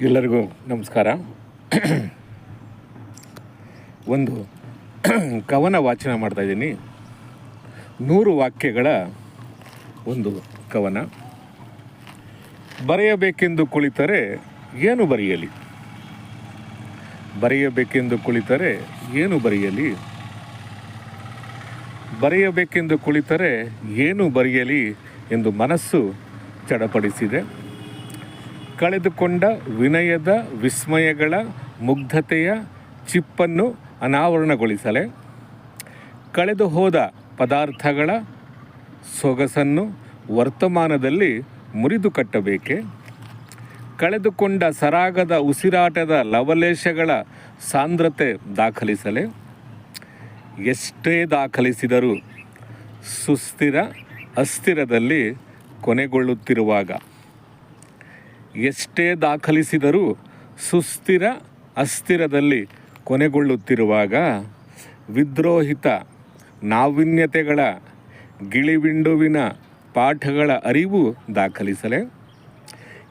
ಎಲ್ಲರಿಗೂ ನಮಸ್ಕಾರ. ಒಂದು ಕವನ ವಾಚನ ಮಾಡ್ತಾ ಇದ್ದೀನಿ. ನೂರು ವಾಕ್ಯಗಳ ಒಂದು ಕವನ. ಬರೆಯಬೇಕೆಂದು ಕುಳಿತರೆ ಏನು ಬರೆಯಲಿ? ಬರೆಯಬೇಕೆಂದು ಕುಳಿತರೆ ಏನು ಬರೆಯಲಿ? ಬರೆಯಬೇಕೆಂದು ಕುಳಿತರೆ ಏನು ಬರೆಯಲಿ? ಎಂದು ಮನಸ್ಸು ಚಡಪಡಿಸಿದೆ. ಕಳೆದುಕೊಂಡ ವಿನಯದ ವಿಸ್ಮಯಗಳ ಮುಗ್ಧತೆಯ ಚಿಪ್ಪನ್ನು ಅನಾವರಣಗೊಳಿಸಲೆ. ಕಳೆದು ಹೋದ ಪದಾರ್ಥಗಳ ಸೊಗಸನ್ನು ವರ್ತಮಾನದಲ್ಲಿ ಮುರಿದು ಕಟ್ಟಬೇಕೆ. ಕಳೆದುಕೊಂಡ ಸರಾಗದ ಉಸಿರಾಟದ ಲವಲೇಶಗಳ ಸಾಂದ್ರತೆ ದಾಖಲಿಸಲೆ. ಎಷ್ಟೇ ದಾಖಲಿಸಿದರೂ ಸುಸ್ಥಿರ ಅಸ್ಥಿರದಲ್ಲಿ ಕೊನೆಗೊಳ್ಳುತ್ತಿರುವಾಗ ಎಷ್ಟೇ ದಾಖಲಿಸಿದರೂ ಸುಸ್ಥಿರ ಅಸ್ಥಿರದಲ್ಲಿ ಕೊನೆಗೊಳ್ಳುತ್ತಿರುವಾಗ ವಿದ್ರೋಹಿತ ನಾವಿನ್ಯತೆಗಳ ಗಿಳಿವಿಂಡುವಿನ ಪಾಠಗಳ ಅರಿವು ದಾಖಲಿಸಲೇ.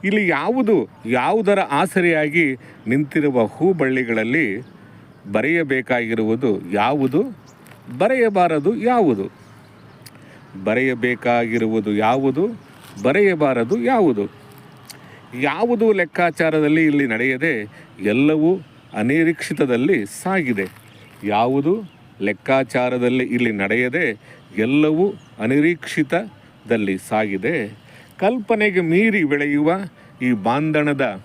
ಇಲ್ಲಿ ಯಾವುದು ಯಾವುದರ ಆಸರೆಯಾಗಿ ನಿಂತಿರುವ ಹೂಬಳ್ಳಿಗಳಲ್ಲಿ ಬರೆಯಬೇಕಾಗಿರುವುದು ಯಾವುದು? ಬರೆಯಬಾರದು ಯಾವುದು? ಬರೆಯಬೇಕಾಗಿರುವುದು ಯಾವುದು? ಬರೆಯಬಾರದು ಯಾವುದು? ಯಾವುದು ಲೆಕ್ಕಾಚಾರದಲ್ಲಿ ಇಲ್ಲಿ ನಡೆಯದೆ ಎಲ್ಲವೂ ಅನಿರೀಕ್ಷಿತದಲ್ಲಿ ಸಾಗಿದೆ. ಯಾವುದು ಲೆಕ್ಕಾಚಾರದಲ್ಲಿ ಇಲ್ಲಿ ನಡೆಯದೆ ಎಲ್ಲವೂ ಅನಿರೀಕ್ಷಿತದಲ್ಲಿ ಸಾಗಿದೆ. ಕಲ್ಪನೆಗೆ ಮೀರಿ ಬೆಳೆಯುವ ಈ ಬಾಂಧಣದ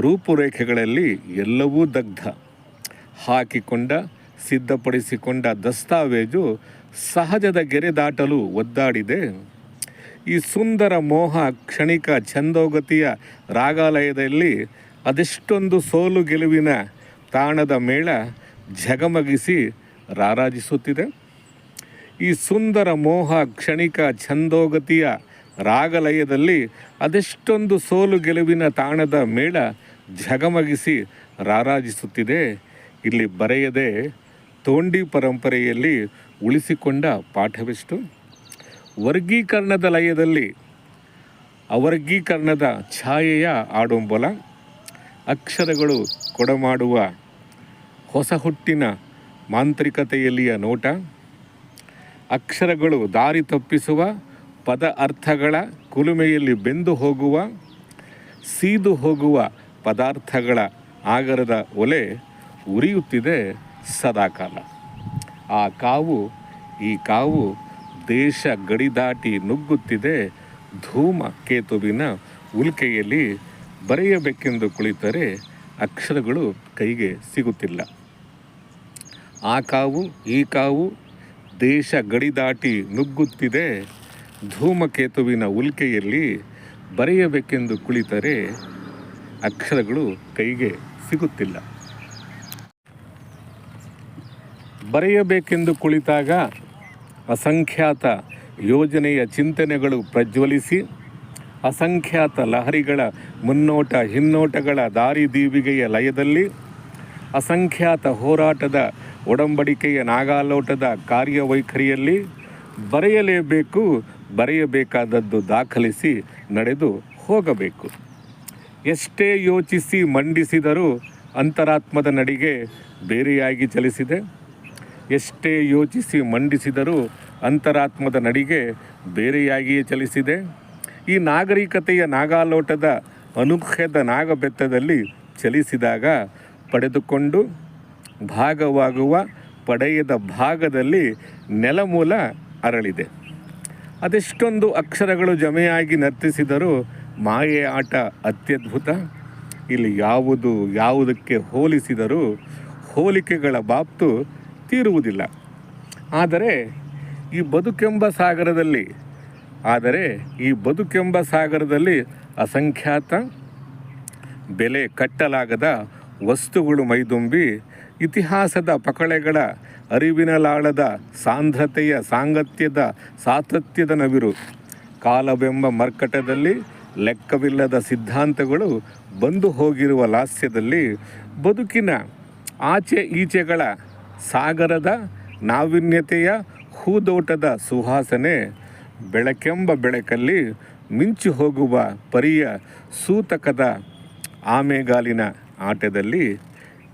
ರೂಪುರೇಖೆಗಳಲ್ಲಿ ಎಲ್ಲವೂ ದಗ್ಧ. ಹಾಕಿಕೊಂಡ, ಸಿದ್ಧಪಡಿಸಿಕೊಂಡ ದಸ್ತಾವೇಜು ಸಹಜದ ಗೆರೆ ದಾಟಲು ಒದ್ದಾಡಿದೆ. ಈ ಸುಂದರ ಮೋಹ ಕ್ಷಣಿಕ ಛಂದೋಗತಿಯ ರಾಗಾಲಯದಲ್ಲಿ ಅದೆಷ್ಟೊಂದು ಸೋಲು ಗೆಲುವಿನ ತಾಣದ ಮೇಳ ಝಗಮಗಿಸಿ ರಾರಾಜಿಸುತ್ತಿದೆ. ಈ ಸುಂದರ ಮೋಹ ಕ್ಷಣಿಕ ಛಂದೋಗತಿಯ ರಾಗಲಯದಲ್ಲಿ ಅದೆಷ್ಟೊಂದು ಸೋಲು ಗೆಲುವಿನ ತಾಣದ ಮೇಳ ಝಗಮಗಿಸಿ ರಾರಾಜಿಸುತ್ತಿದೆ. ಇಲ್ಲಿ ಬರೆಯದೆ, ತೋಂಡಿ ಪರಂಪರೆಯಲ್ಲಿ ಉಳಿಸಿಕೊಂಡ ಪಾಠವೆಷ್ಟು? ವರ್ಗೀಕರಣದ ಲಯದಲ್ಲಿ ಅವರ್ಗೀಕರಣದ ಛಾಯೆಯ ಆಡಂಬಲ, ಅಕ್ಷರಗಳು ಕೊಡಮಾಡುವ ಹೊಸ ಹುಟ್ಟಿನ ಮಾಂತ್ರಿಕತೆಯಲ್ಲಿಯ ನೋಟ, ಅಕ್ಷರಗಳು ದಾರಿ ತಪ್ಪಿಸುವ ಪದ ಅರ್ಥಗಳ ಕುಲುಮೆಯಲ್ಲಿ ಬೆಂದು ಹೋಗುವ, ಸೀದು ಹೋಗುವ ಪದಾರ್ಥಗಳ ಆಗರದ ಒಲೆ ಉರಿಯುತ್ತಿದೆ ಸದಾಕಾಲ. ಆ ಕಾವು, ಈ ಕಾವು ದೇಶ ಗಡಿ ದಾಟಿ ನುಗ್ಗುತ್ತಿದೆ, ಧೂಮ ಕೇತುವಿನ ಉಲ್ಕೆಯಲ್ಲಿ ಬರೆಯಬೇಕೆಂದು ಕುಳಿತರೆ ಅಕ್ಷರಗಳು ಕೈಗೆ ಸಿಗುತ್ತಿಲ್ಲ. ಆ ಕಾವು, ಈ ಕಾವು, ದೇಶ ಗಡಿ ದಾಟಿ ನುಗ್ಗುತ್ತಿದೆ ಧೂಮಕೇತುವಿನ ಉಲ್ಕೆಯಲ್ಲಿ ಬರೆಯಬೇಕೆಂದು ಕುಳಿತರೆ ಅಕ್ಷರಗಳು ಕೈಗೆ ಸಿಗುತ್ತಿಲ್ಲ. ಬರೆಯಬೇಕೆಂದು ಕುಳಿತಾಗ ಅಸಂಖ್ಯಾತ ಯೋಜನೆಯ ಚಿಂತನೆಗಳು ಪ್ರಜ್ವಲಿಸಿ, ಅಸಂಖ್ಯಾತ ಲಹರಿಗಳ ಮುನ್ನೋಟ ಹಿನ್ನೋಟಗಳ ದಾರಿದೀವಿಗೆಯ ಲಯದಲ್ಲಿ, ಅಸಂಖ್ಯಾತ ಹೋರಾಟದ ಒಡಂಬಡಿಕೆಯ ನಾಗಾಲೋಟದ ಕಾರ್ಯವೈಖರಿಯಲ್ಲಿ ಬರೆಯಲೇಬೇಕು, ಬರೆಯಬೇಕಾದದ್ದು ದಾಖಲಿಸಿ ನಡೆದು ಹೋಗಬೇಕು. ಎಷ್ಟೇ ಯೋಚಿಸಿ ಮಂಡಿಸಿದರೂ ಅಂತರಾತ್ಮದ ನಡಿಗೆ ಬೇರೆಯಾಗಿ ಚಲಿಸಿದೆ. ಎಷ್ಟೇ ಯೋಚಿಸಿ ಮಂಡಿಸಿದರೂ ಅಂತರಾತ್ಮದ ನಡಿಗೆ ಬೇರೆಯಾಗಿಯೇ ಚಲಿಸಿದೆ. ಈ ನಾಗರಿಕತೆಯ ನಾಗಾಲೋಟದ ಅನುಖ್ಯದ ನಾಗಬೆತ್ತದಲ್ಲಿ ಚಲಿಸಿದಾಗ ಪಡೆದುಕೊಂಡು ಭಾಗವಾಗುವ ಪಡೆಯದ ಭಾಗದಲ್ಲಿ ನೆಲಮೂಲ ಅರಳಿದೆ. ಅದೆಷ್ಟೊಂದು ಅಕ್ಷರಗಳು ಜಮೆಯಾಗಿ ನರ್ತಿಸಿದರೂ ಮಾಯೆ ಆಟ ಅತ್ಯದ್ಭುತ. ಇಲ್ಲಿ ಯಾವುದು, ಯಾವುದಕ್ಕೆ ಹೋಲಿಸಿದರೂ ಹೋಲಿಕೆಗಳ ಬಾಪ್ತು ತೀರುವುದಿಲ್ಲ. ಆದರೆ ಈ ಬದುಕೆಂಬ ಸಾಗರದಲ್ಲಿ, ಆದರೆ ಈ ಬದುಕೆಂಬ ಸಾಗರದಲ್ಲಿ ಅಸಂಖ್ಯಾತ ಬೆಲೆ ಕಟ್ಟಲಾಗದ ವಸ್ತುಗಳು ಮೈದುಂಬಿ, ಇತಿಹಾಸದ ಪಕಳೆಗಳ ಅರಿವಿನ ಲಾಳದ ಸಾಂದ್ರತೆಯ ಸಾಂಗತ್ಯದ ಸಾತತ್ಯದ ನವಿರು, ಕಾಲವೆಂಬ ಮರ್ಕಟದಲ್ಲಿ ಲೆಕ್ಕವಿಲ್ಲದ ಸಿದ್ಧಾಂತಗಳು ಬಂದು ಹೋಗಿರುವ ಲಾಸ್ಯದಲ್ಲಿ ಬದುಕಿನ ಆಚೆ ಈಚೆಗಳ ಸಾಗರದ ನಾವಿನ್ಯತೆಯ ಹೂದೋಟದ ಸುಹಾಸನೆ, ಬೆಳಕೆಂಬ ಬೆಳಕಲ್ಲಿ ಮಿಂಚು ಹೋಗುವ ಪರಿಯ ಸೂತಕದ ಆಮೆಗಾಲಿನ ಆಟದಲ್ಲಿ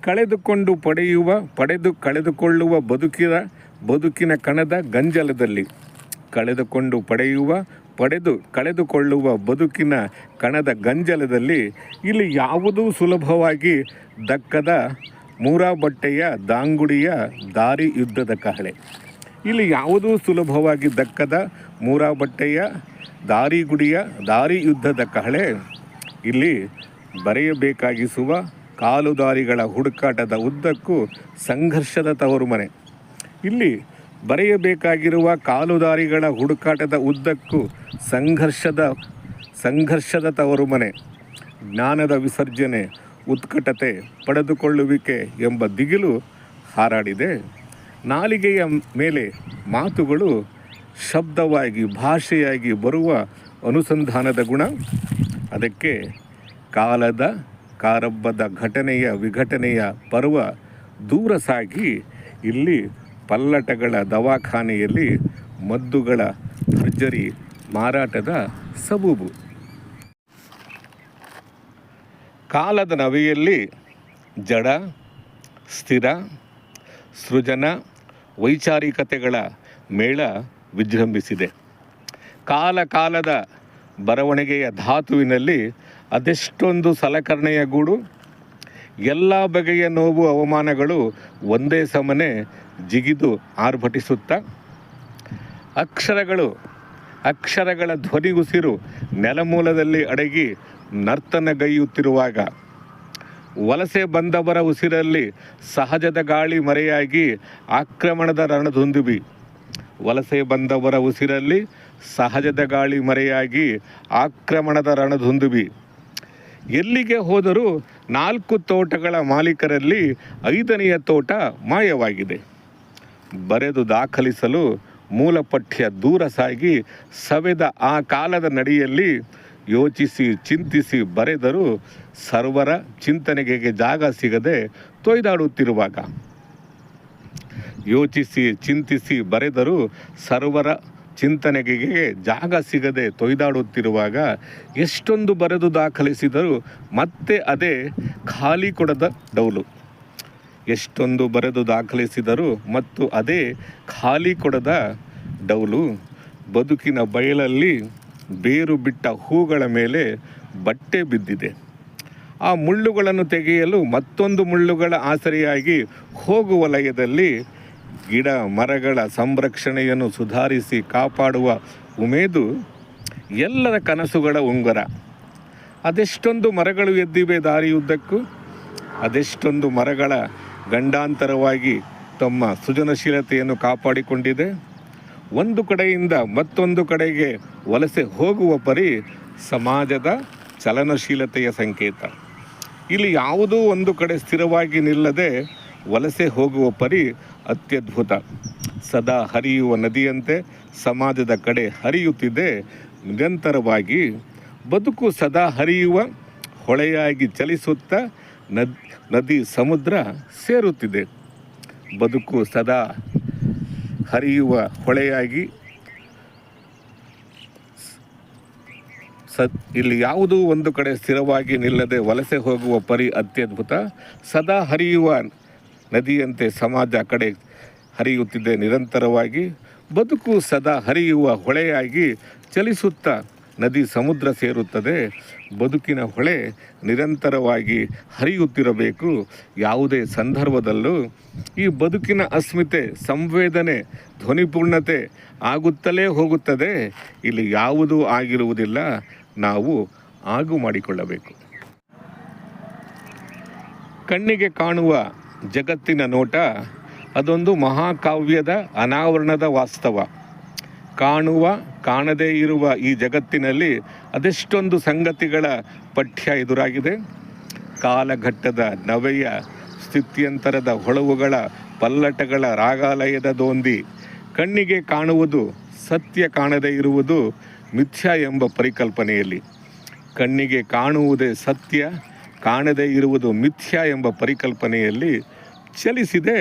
ಕಳೆದುಕೊಂಡು ಪಡೆಯುವ, ಪಡೆದು ಕಳೆದುಕೊಳ್ಳುವ ಬದುಕಿನ ಬದುಕಿನ ಕಣದ ಗಂಜಲದಲ್ಲಿ ಕಳೆದುಕೊಂಡು ಪಡೆಯುವ, ಪಡೆದು ಕಳೆದುಕೊಳ್ಳುವ ಬದುಕಿನ ಕಣದ ಗಂಜಲದಲ್ಲಿ ಇಲ್ಲಿ ಯಾವುದೂ ಸುಲಭವಾಗಿ ದಕ್ಕದ ಮೂರಾ ಬಟ್ಟೆಯ ದಾಂಗುಡಿಯ ದಾರಿ ಯುದ್ಧದ ಕಹಳೆ. ಇಲ್ಲಿ ಯಾವುದೂ ಸುಲಭವಾಗಿ ದಕ್ಕದ ಮೂರಾ ಬಟ್ಟೆಯ ದಾರಿಗುಡಿಯ ದಾರಿ ಯುದ್ಧದ ಕಹಳೆ ಇಲ್ಲಿ ಬರೆಯಬೇಕಾಗಿಸುವ ಕಾಲುದಾರಿಗಳ ಹುಡುಕಾಟದ ಉದ್ದಕ್ಕೂ ಸಂಘರ್ಷದ ತವರು ಮನೆ ಇಲ್ಲಿ ಬರೆಯಬೇಕಾಗಿರುವ ಕಾಲುದಾರಿಗಳ ಹುಡುಕಾಟದ ಉದ್ದಕ್ಕೂ ಸಂಘರ್ಷದ ಸಂಘರ್ಷದ ತವರು ಮನೆ ಜ್ಞಾನದ ವಿಸರ್ಜನೆ ಉತ್ಕಟತೆ ಪಡೆದುಕೊಳ್ಳುವಿಕೆ ಎಂಬ ದಿಗಿಲು ಹಾರಾಡಿದೆ. ನಾಲಿಗೆಯ ಮೇಲೆ ಮಾತುಗಳು ಶಬ್ದವಾಗಿ, ಭಾಷೆಯಾಗಿ ಬರುವ ಅನುಸಂಧಾನದ ಗುಣ. ಅದಕ್ಕೆ ಕಾಲದ, ಕಾರಬ್ಬದ ಘಟನೆಯ ವಿಘಟನೆಯ ಪರ್ವ ದೂರ ಸಾಗಿ, ಇಲ್ಲಿ ಪಲ್ಲಟಗಳ ದವಾಖಾನೆಯಲ್ಲಿ ಮದ್ದುಗಳ ಭರ್ಜರಿ ಮಾರಾಟದ ಸಬೂಬು. ಕಾಲದ ನವಿಯಲ್ಲಿ ಜಡ, ಸ್ಥಿರ, ಸೃಜನ, ವೈಚಾರಿಕತೆಗಳ ಮೇಳ ವಿಜೃಂಭಿಸಿದೆ. ಕಾಲ ಕಾಲದ ಬರವಣಿಗೆಯ ಧಾತುವಿನಲ್ಲಿ ಅದೆಷ್ಟೊಂದು ಸಲಕರಣೆಯ ಗೂಡು? ಎಲ್ಲ ಬಗೆಯ ನೋವು ಅವಮಾನಗಳು ಒಂದೇ ಸಮನೆ ಜಿಗಿದು ಆರ್ಭಟಿಸುತ್ತಾ? ಅಕ್ಷರಗಳು, ಅಕ್ಷರಗಳ ಧ್ವನಿಗುಸಿರು ನೆಲಮೂಲದಲ್ಲಿ ಅಡಗಿ ನರ್ತನಗೈಯುತ್ತಿರುವಾಗ ವಲಸೆ ಬಂದವರ ಉಸಿರಲ್ಲಿ ಸಹಜದ ಗಾಳಿ ಮರೆಯಾಗಿ ಆಕ್ರಮಣದ ರಣದುಂದುಬಿ. ವಲಸೆ ಬಂದವರ ಉಸಿರಲ್ಲಿ ಸಹಜದ ಗಾಳಿ ಮರೆಯಾಗಿ ಆಕ್ರಮಣದ ರಣದುಂದುಬಿ. ಎಲ್ಲಿಗೆ ಹೋದರೂ ನಾಲ್ಕು ತೋಟಗಳ ಮಾಲೀಕರಲ್ಲಿ ಐದನೆಯ ತೋಟ ಮಾಯವಾಗಿದೆ. ಬರೆದು ದಾಖಲಿಸಲು ಮೂಲಪಠ್ಯ ದೂರ ಸಾಗಿ ಸವೆದ ಆ ಕಾಲದ ನಡಿಯಲ್ಲಿ ಯೋಚಿಸಿ, ಚಿಂತಿಸಿ ಬರೆದರೂ ಸರ್ವರ ಚಿಂತನೆಗೆ ಜಾಗ ಸಿಗದೆ ತೊಯ್ದಾಡುತ್ತಿರುವಾಗ. ಯೋಚಿಸಿ, ಚಿಂತಿಸಿ ಬರೆದರೂ ಸರ್ವರ ಚಿಂತನೆಗೆ ಜಾಗ ಸಿಗದೆ ತೊಯ್ದಾಡುತ್ತಿರುವಾಗ ಎಷ್ಟೊಂದು ಬರೆದು ದಾಖಲಿಸಿದರೂ ಮತ್ತೆ ಅದೇ ಖಾಲಿ ಕೊಡದ ಡೌಲು. ಎಷ್ಟೊಂದು ಬರೆದು ದಾಖಲಿಸಿದರೂ ಮತ್ತು ಅದೇ ಖಾಲಿ ಕೊಡದ ಡೌಲು. ಬದುಕಿನ ಬಯಲಲ್ಲಿ ಬೇರು ಬಿಟ್ಟ ಹೂಗಳ ಮೇಲೆ ಬಟ್ಟೆ ಬಿದ್ದಿದೆ. ಆ ಮುಳ್ಳುಗಳನ್ನು ತೆಗೆಯಲು ಮತ್ತೊಂದು ಮುಳ್ಳುಗಳ ಆಸರೆಯಾಗಿ ಹೋಗುವ ಲಯದಲ್ಲಿ ಗಿಡ ಮರಗಳ ಸಂರಕ್ಷಣೆಯನ್ನು ಸುಧಾರಿಸಿ ಕಾಪಾಡುವ ಉಮೇದು ಎಲ್ಲರ ಕನಸುಗಳ ಉಂಗರ. ಅದೆಷ್ಟೊಂದು ಮರಗಳು ಎದ್ದಿವೆ ದಾರಿಯುದ್ದಕ್ಕೂ, ಅದೆಷ್ಟೊಂದು ಮರಗಳ ಗಂಡಾಂತರವಾಗಿ ತಮ್ಮ ಸೃಜನಶೀಲತೆಯನ್ನು ಕಾಪಾಡಿಕೊಂಡಿದೆ. ಒಂದು ಕಡೆಯಿಂದ ಮತ್ತೊಂದು ಕಡೆಗೆ ವಲಸೆ ಹೋಗುವ ಪರಿ ಸಮಾಜದ ಚಲನಶೀಲತೆಯ ಸಂಕೇತ. ಇಲ್ಲಿ ಯಾವುದೋ ಒಂದು ಕಡೆ ಸ್ಥಿರವಾಗಿ ನಿಲ್ಲದೆ ವಲಸೆ ಹೋಗುವ ಪರಿ ಅತ್ಯದ್ಭುತ. ಸದಾ ಹರಿಯುವ ನದಿಯಂತೆ ಸಮಾಜದ ಕಡೆ ಹರಿಯುತ್ತಿದೆ, ನಿರಂತರವಾಗಿ ಬದುಕು ಸದಾ ಹರಿಯುವ, ಹೊಳೆಯಾಗಿ ಚಲಿಸುತ್ತಾ ನದ್, ನದಿ ಸಮುದ್ರ ಸೇರುತ್ತಿದೆ. ಬದುಕು ಸದಾ ಹರಿಯುವ, ಹೊಳೆಯಾಗಿ ಸ ಇಲ್ಲಿ ಯಾವುದೂ ಒಂದು ಕಡೆ ಸ್ಥಿರವಾಗಿ ನಿಲ್ಲದೆ ವಲಸೆ ಹೋಗುವ ಪರಿ ಅತ್ಯದ್ಭುತ, ಸದಾ ಹರಿಯುವ ನದಿಯಂತೆ ಸಮಾಜ ಕಡೆ ಹರಿಯುತ್ತಿದೆ ನಿರಂತರವಾಗಿ. ಬದುಕು ಸದಾ ಹರಿಯುವ ಹೊಳೆಯಾಗಿ ಚಲಿಸುತ್ತಾ ನದಿ ಸಮುದ್ರ ಸೇರುತ್ತದೆ. ಬದುಕಿನ ಹೊಳೆ ನಿರಂತರವಾಗಿ ಹರಿಯುತ್ತಿರಬೇಕು. ಯಾವುದೇ ಸಂದರ್ಭದಲ್ಲೂ ಈ ಬದುಕಿನ ಅಸ್ಮಿತೆ, ಸಂವೇದನೆ, ಧ್ವನಿಪೂರ್ಣತೆ ಆಗುತ್ತಲೇ ಹೋಗುತ್ತದೆ. ಇಲ್ಲಿ ಯಾವುದೂ ಆಗಿರುವುದಿಲ್ಲ. ನಾವು ಆಗು ಮಾಡಿಕೊಳ್ಳಬೇಕು. ಕಣ್ಣಿಗೆ ಕಾಣುವ ಜಗತ್ತಿನ ನೋಟ ಅದೊಂದು ಮಹಾಕಾವ್ಯದ ಅನಾವರಣದ ವಾಸ್ತವ. ಕಾಣುವ, ಕಾಣದೇ ಇರುವ ಈ ಜಗತ್ತಿನಲ್ಲಿ ಅದೆಷ್ಟೊಂದು ಸಂಗತಿಗಳ ಪಠ್ಯ ಎದುರಾಗಿದೆ. ಕಾಲಘಟ್ಟದ ನವೆಯ ಸ್ಥಿತ್ಯಂತರದ ಹೊಳವುಗಳ ಪಲ್ಲಟಗಳ ರಾಗಾಲಯದ ದೋಂದಿ ಕಣ್ಣಿಗೆ ಕಾಣುವುದು ಸತ್ಯ ಕಾಣದೇ ಇರುವುದು ಮಿಥ್ಯ ಎಂಬ ಪರಿಕಲ್ಪನೆಯಲ್ಲಿ ಕಣ್ಣಿಗೆ ಕಾಣುವುದೇ ಸತ್ಯ, ಕಾಣದೇ ಇರುವುದು ಮಿಥ್ಯ ಎಂಬ ಪರಿಕಲ್ಪನೆಯಲ್ಲಿ ಚಲಿಸಿದೆ,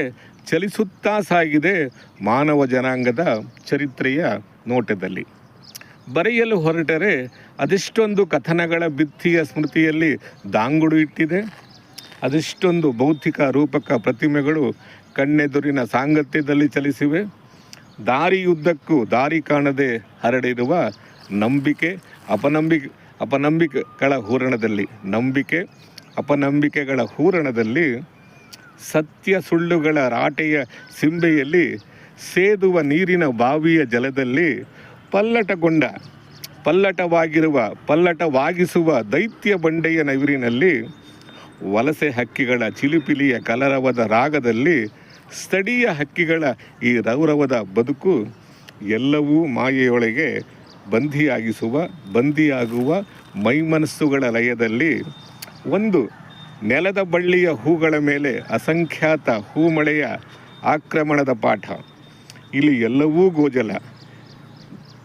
ಚಲಿಸುತ್ತಾ ಸಾಗಿದೆ ಮಾನವ ಜನಾಂಗದ ಚರಿತ್ರೆಯ ನೋಟದಲ್ಲಿ. ಬರೆಯಲು ಹೊರಟರೆ ಅದೆಷ್ಟೊಂದು ಕಥನಗಳ ಭಿತ್ತಿಯ ಸ್ಮೃತಿಯಲ್ಲಿ ದಾಂಗುಡು ಇಟ್ಟಿದೆ, ಅದೆಷ್ಟೊಂದು ಭೌತಿಕ ರೂಪಕ ಪ್ರತಿಮೆಗಳು ಕಣ್ಣೆದುರಿನ ಸಾಂಗತ್ಯದಲ್ಲಿ ಚಲಿಸಿವೆ, ದಾರಿಯುದ್ದಕ್ಕೂ ದಾರಿ ಕಾಣದೆ ಹರಡಿರುವ ನಂಬಿಕೆ ಅಪನಂಬಿಕೆ ಅಪನಂಬಿಕೆಗಳ ಹೂರಣದಲ್ಲಿ ನಂಬಿಕೆ, ಅಪನಂಬಿಕೆಗಳ ಹೂರಣದಲ್ಲಿ ಸತ್ಯ ಸುಳ್ಳುಗಳ ರಾಟೆಯ ಸಿಂಬೆಯಲ್ಲಿ ಸೇದುವ ನೀರಿನ ಬಾವಿಯ ಜಲದಲ್ಲಿ ಪಲ್ಲಟಗೊಂಡ, ಪಲ್ಲಟವಾಗಿರುವ, ಪಲ್ಲಟವಾಗಿಸುವ ದೈತ್ಯ ಬಂಡೆಯ ನವಿರಿನಲ್ಲಿ ವಲಸೆ ಹಕ್ಕಿಗಳ ಚಿಲಿಪಿಲಿಯ ಕಲರವದ ರಾಗದಲ್ಲಿ ಸ್ಥಳೀಯ ಹಕ್ಕಿಗಳ ಈ ರೌರವದ ಬದುಕು ಎಲ್ಲವೂ ಮಾಯೆಯೊಳಗೆ ಬಂಧಿಯಾಗಿಸುವ ಬಂದಿಯಾಗುವ ಮೈಮನಸ್ಸುಗಳ ಲಯದಲ್ಲಿ ಒಂದು ನೆಲದ ಬಳ್ಳಿಯ ಹೂಗಳ ಮೇಲೆ ಅಸಂಖ್ಯಾತ ಹೂಮಳೆಯ ಆಕ್ರಮಣದ ಪಾಠ. ಇಲ್ಲಿ ಎಲ್ಲವೂ ಗೋಜಲ,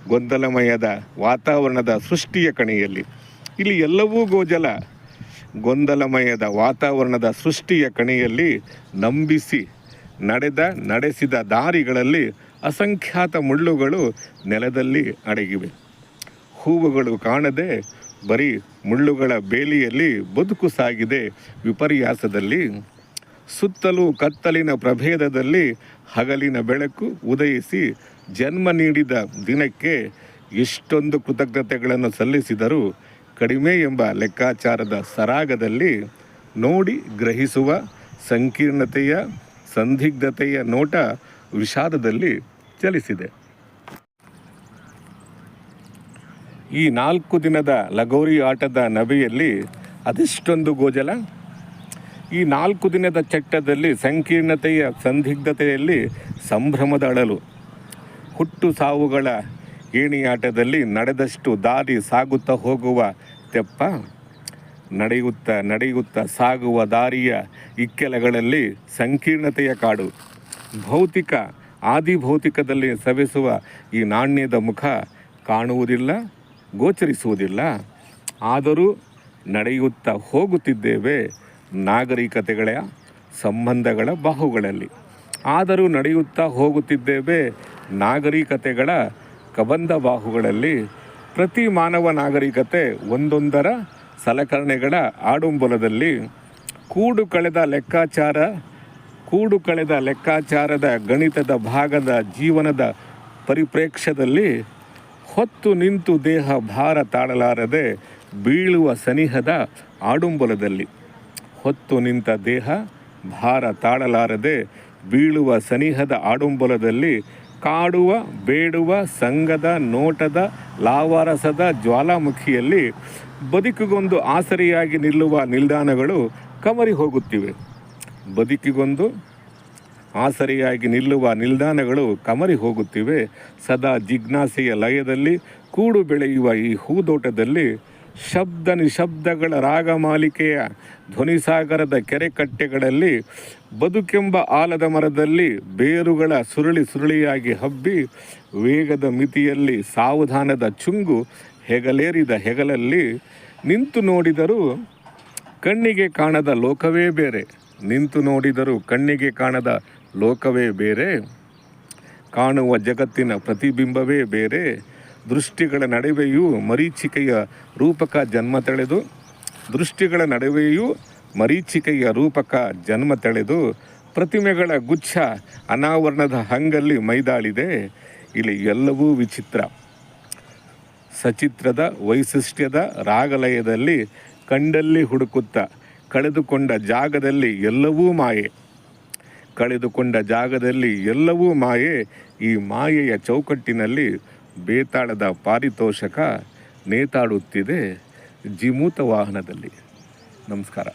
ಗೊಂದಲಮಯದ ವಾತಾವರಣದ ಸೃಷ್ಟಿಯ ಕಣಿಯಲ್ಲಿ. ಇಲ್ಲಿ ಎಲ್ಲವೂ ಗೋಜಲ, ಗೊಂದಲಮಯದ ವಾತಾವರಣದ ಸೃಷ್ಟಿಯ ಕಣಿಯಲ್ಲಿ ನಂಬಿಸಿ ನಡೆದ ನಡೆಸಿದ ದಾರಿಗಳಲ್ಲಿ ಅಸಂಖ್ಯಾತ ಮುಳ್ಳುಗಳು ನೆಲದಲ್ಲಿ ಅಡಗಿವೆ. ಹೂವುಗಳು ಕಾಣದೆ ಬರೀ ಮುಳ್ಳುಗಳ ಬೇಲಿಯಲ್ಲಿ ಬದುಕು ಸಾಗಿದೆ ವಿಪರ್ಯಾಸದಲ್ಲಿ. ಸುತ್ತಲೂ ಕತ್ತಲಿನ ಪ್ರಭೇದದಲ್ಲಿ ಹಗಲಿನ ಬೆಳಕು ಉದಯಿಸಿ ಜನ್ಮ ನೀಡಿದ ದಿನಕ್ಕೆ ಎಷ್ಟೊಂದು ಕೃತಜ್ಞತೆಗಳನ್ನು ಸಲ್ಲಿಸಿದರೂ ಕಡಿಮೆ ಎಂಬ ಲೆಕ್ಕಾಚಾರದ ಸರಾಗದಲ್ಲಿ ನೋಡಿ ಗ್ರಹಿಸುವ ಸಂಕೀರ್ಣತೆಯ, ಸಂದಿಗ್ಧತೆಯ ನೋಟ ವಿಷಾದದಲ್ಲಿ ಚಲಿಸಿದೆ. ಈ ನಾಲ್ಕು ದಿನದ ಲಗೋರಿ ಆಟದ ನವೆಯಲ್ಲಿ ಅದೆಷ್ಟೊಂದು ಗೋಜಲ? ಈ ನಾಲ್ಕು ದಿನದ ಚಟ್ಟದಲ್ಲಿ ಸಂಕೀರ್ಣತೆಯ ಸಂದಿಗ್ಧತೆಯಲ್ಲಿ ಸಂಭ್ರಮದ ಅಳಲು. ಹುಟ್ಟು ಸಾವುಗಳ ಏಣಿಯಾಟದಲ್ಲಿ ನಡೆದಷ್ಟು ದಾರಿ ಸಾಗುತ್ತಾ ಹೋಗುವ ತೆಪ್ಪ, ನಡೆಯುತ್ತಾ ನಡೆಯುತ್ತಾ ಸಾಗುವ ದಾರಿಯ ಇಕ್ಕೆಲಗಳಲ್ಲಿ ಸಂಕೀರ್ಣತೆಯ ಕಾಡು. ಭೌತಿಕ ಆದಿಭೌತಿಕದಲ್ಲಿ ಸವೆಸುವ ಈ ನಾಣ್ಯದ ಮುಖ ಕಾಣುವುದಿಲ್ಲ, ಗೋಚರಿಸುವುದಿಲ್ಲ. ಆದರೂ ನಡೆಯುತ್ತಾ ಹೋಗುತ್ತಿದ್ದೇವೆ ನಾಗರಿಕತೆಗಳ ಸಂಬಂಧಗಳ ಬಾಹುಗಳಲ್ಲಿ. ಆದರೂ ನಡೆಯುತ್ತಾ ಹೋಗುತ್ತಿದ್ದೇವೆ ನಾಗರಿಕತೆಗಳ ಕಬಂಧ ಬಾಹುಗಳಲ್ಲಿ ಪ್ರತಿ ಮಾನವ ನಾಗರಿಕತೆ ಒಂದೊಂದರ ಸಲಕರಣೆಗಳ ಆಡುಂಬಲದಲ್ಲಿ ಕೂಡು ಕಳೆದ ಲೆಕ್ಕಾಚಾರ ಕೂಡು ಕಳೆದ ಲೆಕ್ಕಾಚಾರದ ಗಣಿತದ ಭಾಗದ ಜೀವನದ ಪರಿಪ್ರೇಕ್ಷ್ಯದಲ್ಲಿ ಹೊತ್ತು ನಿಂತು ದೇಹ ಭಾರ ತಾಳಲಾರದೆ ಬೀಳುವ ಸನಿಹದ ಆಡುಂಬಲದಲ್ಲಿ. ಹೊತ್ತು ನಿಂತ ದೇಹ ಭಾರ ತಾಳಲಾರದೆ ಬೀಳುವ ಸನಿಹದ ಆಡುಂಬಲದಲ್ಲಿ ಕಾಡುವ, ಬೇಡುವ, ಸಂಘದ, ನೋಟದ, ಲಾವಾರಸದ ಜ್ವಾಲಾಮುಖಿಯಲ್ಲಿ ಬದುಕಿಗೊಂದು ಆಸರೆಯಾಗಿ ನಿಲ್ಲುವ ನಿಲ್ದಾಣಗಳು ಕಮರಿ ಹೋಗುತ್ತಿವೆ. ಬದುಕಿಗೊಂದು ಆಸರೆಯಾಗಿ ನಿಲ್ಲುವ ನಿಲ್ದಾಣಗಳು ಕಮರಿ ಹೋಗುತ್ತಿವೆ. ಸದಾ ಜಿಜ್ಞಾಸೆಯ ಲಯದಲ್ಲಿ ಕೂಡು ಬೆಳೆಯುವ ಈ ಹೂದೋಟದಲ್ಲಿ ಶಬ್ದ ನಿಶಬ್ದಗಳ ರಾಗಮಾಲಿಕೆಯ ಧ್ವನಿಸಾಗರದ ಕೆರೆಕಟ್ಟೆಗಳಲ್ಲಿ ಬದುಕೆಂಬ ಆಲದ ಮರದಲ್ಲಿ ಬೇರುಗಳ ಸುರುಳಿ ಸುರುಳಿಯಾಗಿ ಹಬ್ಬಿ ವೇಗದ ಮಿತಿಯಲ್ಲಿ ಸಾವಧಾನದ ಚುಂಗು ಹೆಗಲೇರಿದ ಹೆಗಲಲ್ಲಿ ನಿಂತು ನೋಡಿದರೂ ಕಣ್ಣಿಗೆ ಕಾಣದ ಲೋಕವೇ ಬೇರೆ. ನಿಂತು ನೋಡಿದರೂ ಕಣ್ಣಿಗೆ ಕಾಣದ ಲೋಕವೇ ಬೇರೆ, ಕಾಣುವ ಜಗತ್ತಿನ ಪ್ರತಿಬಿಂಬವೇ ಬೇರೆ. ದೃಷ್ಟಿಗಳ ನಡುವೆಯೂ ಮರೀಚಿಕೆಯ ರೂಪಕ ಜನ್ಮ ತಳೆದು, ದೃಷ್ಟಿಗಳ ನಡುವೆಯೂ ಮರೀಚಿಕೆಯ ರೂಪಕ ಜನ್ಮ ತಳೆದು, ಪ್ರತಿಮೆಗಳ ಗುಚ್ಛ ಅನಾವರಣದ ಹಂಗಲ್ಲಿ ಮೈದಾಳಿದೆ. ಇಲ್ಲಿ ಎಲ್ಲವೂ ವಿಚಿತ್ರ. ಸಚಿತ್ರದ ವೈಶಿಷ್ಟ್ಯದ ರಾಗಲಯದಲ್ಲಿ ಕಂಡಲ್ಲಿ ಹುಡುಕುತ್ತಾ ಕಳೆದುಕೊಂಡ ಜಾಗದಲ್ಲಿ ಎಲ್ಲವೂ ಮಾಯೆ. ಕಳೆದುಕೊಂಡ ಜಾಗದಲ್ಲಿ ಎಲ್ಲವೂ ಮಾಯೆ. ಈ ಮಾಯೆಯ ಚೌಕಟ್ಟಿನಲ್ಲಿ ಬೇತಾಳದ ಪಾರಿತೋಷಕ ನೇತಾಡುತ್ತಿದೆ ಜಿಮೂತ ವಾಹನದಲ್ಲಿ. ನಮಸ್ಕಾರ.